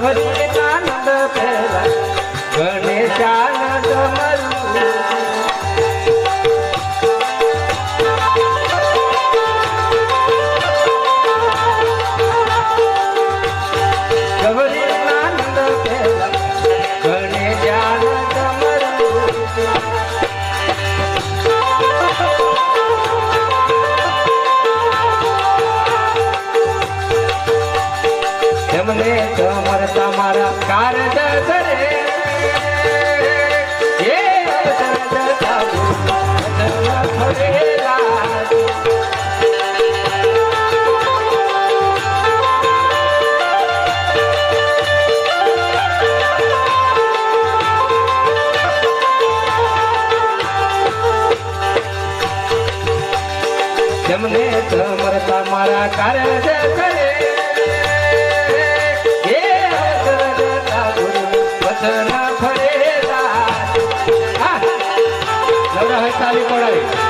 भरून आनंद તારા કાર દરે હે દરદા ભરે જમને મારા કારણ કરે mensaje sale por ahí.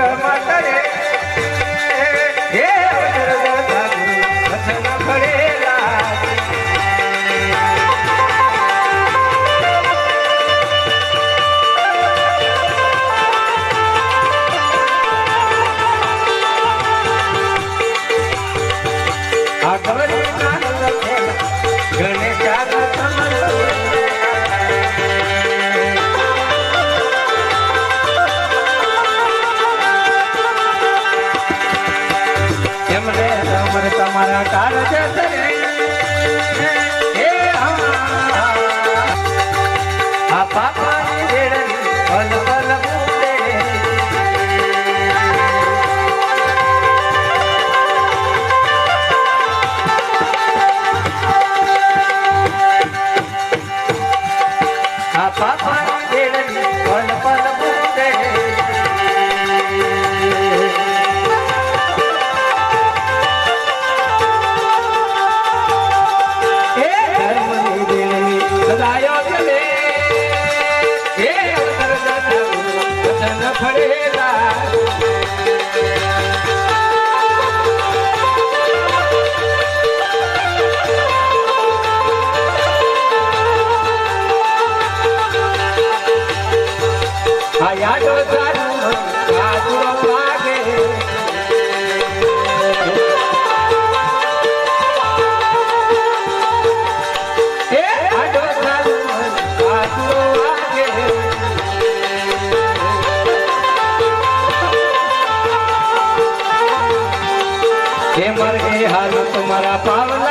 પર તમારા કારજ આ પાપાની I, I don't para Paula.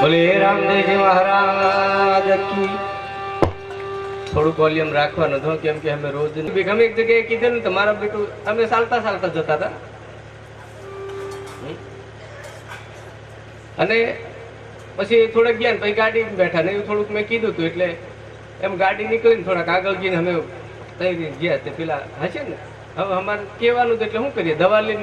બોલે રામદેવજી મહારાજ કી. થોડુંક વોલ્યુમ રાખવાનું. હતું કેમ કે અમે રોજ ગમે એક જગ્યાએ કીધું ને તમારા બેટું અમે ચાલતા ચાલતા જતા હતા. અને પછી થોડાક ગયા ને પછી ગાડી બેઠા ને એવું થોડુંક મેં કીધું હતું એટલે એમ ગાડી નીકળીને થોડાક આગળ જઈને અમે તઈ ગયા તે પેલા હશે ને? હવે અમારે કહેવાનું એટલે શું કરીએ? દવા લઈને